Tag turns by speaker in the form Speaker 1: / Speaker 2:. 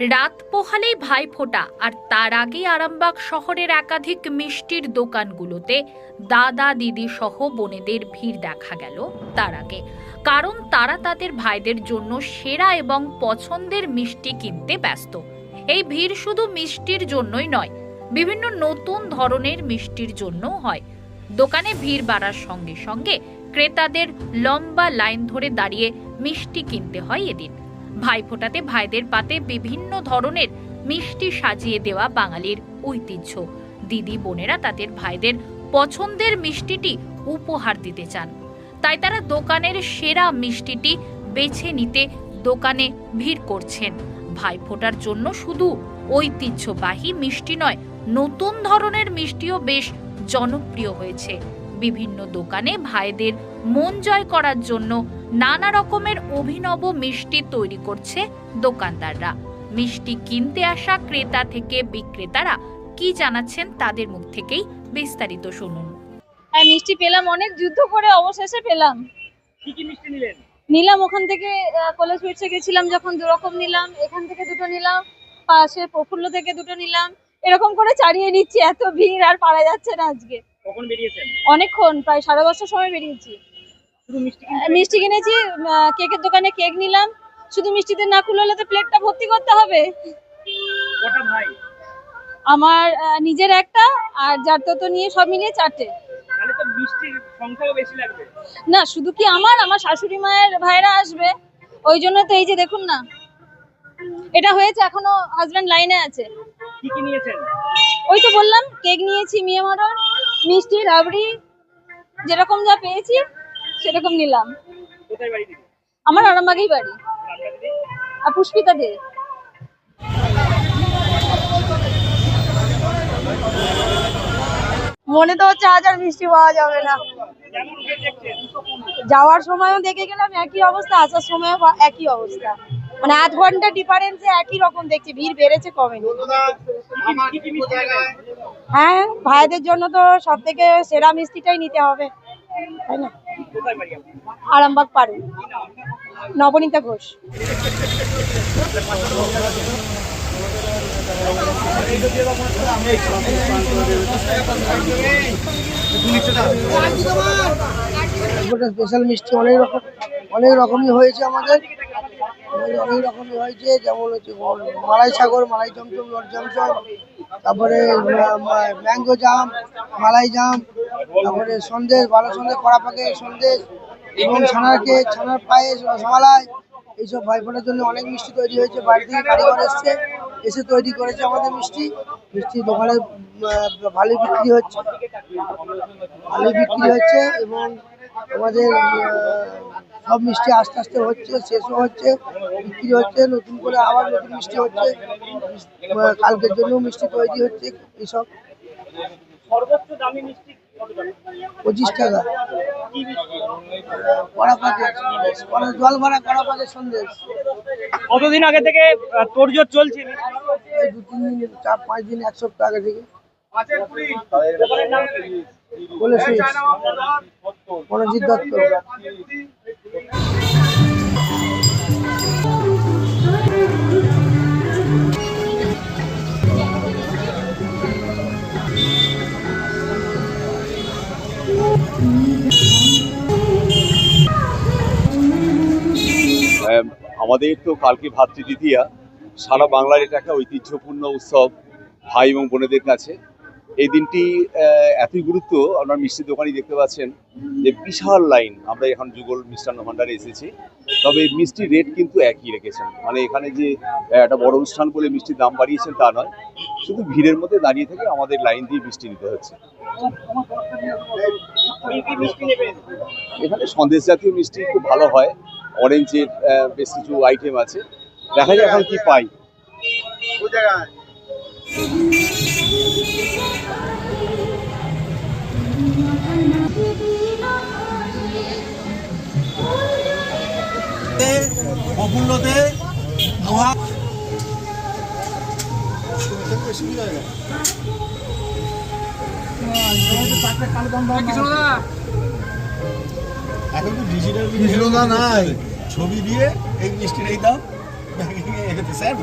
Speaker 1: রাত পোহালেই ভাইফোঁটা আর তার আগে আরামবাগ শহরের একাধিক মিষ্টির দোকানগুলোতে দাদা, দিদি সহ বোনেদের ভিড় দেখা গেল তার আগে। কারণ তারা তাদের ভাইদের জন্য সেরা এবং পছন্দের মিষ্টি কিনতে ব্যস্ত। এই ভিড় শুধু মিষ্টির জন্যই নয়, বিভিন্ন নতুন ধরনের মিষ্টির জন্যও হয়। দোকানে ভিড় বাড়ার সঙ্গে সঙ্গে ক্রেতাদের লম্বা লাইন ধরে দাঁড়িয়ে মিষ্টি কিনতে হয় এদিন। ভাইফোঁটাতে ভাইদের পাতে বিভিন্ন ধরনের মিষ্টি সাজিয়ে দেওয়া বাঙালির ঐতিহ্য। দিদি, বোনেরা তাদের ভাইদের পছন্দের মিষ্টিটি উপহার দিতে চান। তাই তারা দোকানের সেরা মিষ্টিটি বেছে নিতে দোকানে ভিড় করছেন। ভাইফোঁটার জন্য শুধু ঐতিহ্যবাহী মিষ্টি নয়, নতুন ধরনের মিষ্টিও বেশ জনপ্রিয় হয়েছে। বিভিন্ন দোকানে ভাইদের মন জয় করার জন্য নানা রকমের অভিনব মিষ্টি তৈরি করছে দোকানদাররা। মিষ্টি কিনতে আসা ক্রেতা থেকে বিক্রেতারা কি জানাচ্ছেন তাদের মুখ থেকেই বিস্তারিত শুনুন।
Speaker 2: হ্যাঁ মিষ্টি পেলাম অনেক যুদ্ধ করে অবশেষে পেলাম।
Speaker 3: কি কি মিষ্টি নিলেন?
Speaker 2: নিলাম ওখান থেকে কলেজ সুইটসে গেছিলাম যখন দু রকম নিলাম এখান থেকে দুটো নিলাম পাশে প্রফুল্ল থেকে দুটো নিলাম এরকম করে চালিয়ে নিচ্ছি এত ভিড় আর পারা যাচ্ছে না আজকে।
Speaker 3: কখন বেরিয়েছেন?
Speaker 2: অনেকক্ষণ প্রায় সাড়ে দশটার সময় বেরিয়েছি।
Speaker 3: মিষ্টি
Speaker 2: কিনেছি কেকের দোকানে কেক নিলাম। শুধু মিষ্টিতে না খুললে তো প্লেটটা ভর্তি করতে হবে।
Speaker 3: কটা ভাই?
Speaker 2: আমার নিজের একটা আর যার তো নিয়ে সব মিলিয়ে চারটে। না শুধু কি আমার? আমার শাশুড়ি মায়ের ভাইরা আসবে। ওই জন্য তো এই যে দেখুন না। এটা হয়েছে এখনও হাজবেন্ড লাইনে আছে। ওই তো বললাম কেক নিয়েছি মিয়ে মটর মিষ্টি রাবড়ি যেরকম যা পেয়েছি। সেরকম নিলাম। আমার আরামবাগেই বাড়ি। আর পুষ্পিতা দে।
Speaker 4: মনে তো হচ্ছে আজ আর মিষ্টি পাওয়া যাবে না। যাওয়ার সময়ও দেখে গেলাম একই অবস্থা আসার সময়ও একই অবস্থা। মানে আধ ঘণ্টা ডিফারেন্সে একই রকম দেখছি ভিড় বেড়েছে কমেনি
Speaker 3: কি কি মিষ্টি নেবেন
Speaker 4: হ্যাঁ ভাইদের জন্য তো সব থেকে সেরা মিষ্টিটাই নিতে হবে তাই না? আরামবাগ পারুন নবনীতা ঘোষ।
Speaker 5: স্পেশাল মিষ্টি অনেক রকম, অনেক রকমই হয়েছে আমাদের। অনেক রকমই হয়েছে, যেমন হচ্ছে মালাই সাগর, মালাই চমচম লট চমচম তারপরে ম্যাঙ্গো জাম, মালাই জাম তারপরে সন্দেশ, ভালো সন্দেশ কড়া পাকে সন্দেশ, এবং ছানার কেক ছানার পায়েস রসমালাই এইসব ভাইফোঁটার জন্য অনেক মিষ্টি তৈরি হয়েছে, বাড়ি থেকে কারিগর এসছে, এসে তৈরি করেছে আমাদের মিষ্টি মিষ্টি দোকানে ভালো বিক্রি হচ্ছে, ভালো বিক্রি হচ্ছে, এবং আমাদের সব মিষ্টি আস্তে আস্তে হচ্ছে, শেষও হচ্ছে, বিক্রি হচ্ছে, নতুন করে আবার নতুন মিষ্টি হচ্ছে কালকের জন্য মিষ্টি তৈরি হচ্ছে এইসব
Speaker 3: সর্বোচ্চ দামি মিষ্টি?
Speaker 5: পঁচিশ টাকা। জল ভরা কড়া সন্দেশ।
Speaker 3: কতদিন আগে থেকে চলছে?
Speaker 5: দু তিন দিন চার পাঁচ দিন এক সপ্তাহ আগে থেকে? বলে মনোজিৎ দত্ত।
Speaker 6: আমাদের তো কালকে ভাতৃদ্বিতীয়া, সারা বাংলার এটা একটা ঐতিহ্যপূর্ণ উৎসব ভাই এবং বোনেদের কাছে। এই দিনটি এতই গুরুত্ব, আপনার মিষ্টি দোকানই দেখতে পাচ্ছেন যে বিশাল লাইন আমরা এখন যুগল মিষ্টান্ন ভাণ্ডারে এসেছি। তবে মিষ্টির রেট কিন্তু একই রেখেছেন। মানে এখানে যে একটা বড় অনুষ্ঠান বলে মিষ্টির দাম বাড়িয়েছেন তা নয়। শুধু ভিড়ের মধ্যে দাঁড়িয়ে থেকে আমাদের লাইন দিয়ে মিষ্টি নিতে হচ্ছে। এখানে সন্দেশ জাতীয় মিষ্টি খুব ভালো হয়। অরেঞ্জের বেশ কিছু আইটেম আছে। দেখা যায় এখন কি পাই।
Speaker 7: প্রফুল্লতে লোহা এখন তো ডিজিটাল নাই ছবি দিয়ে এই মিষ্টির এই দাম স্যার।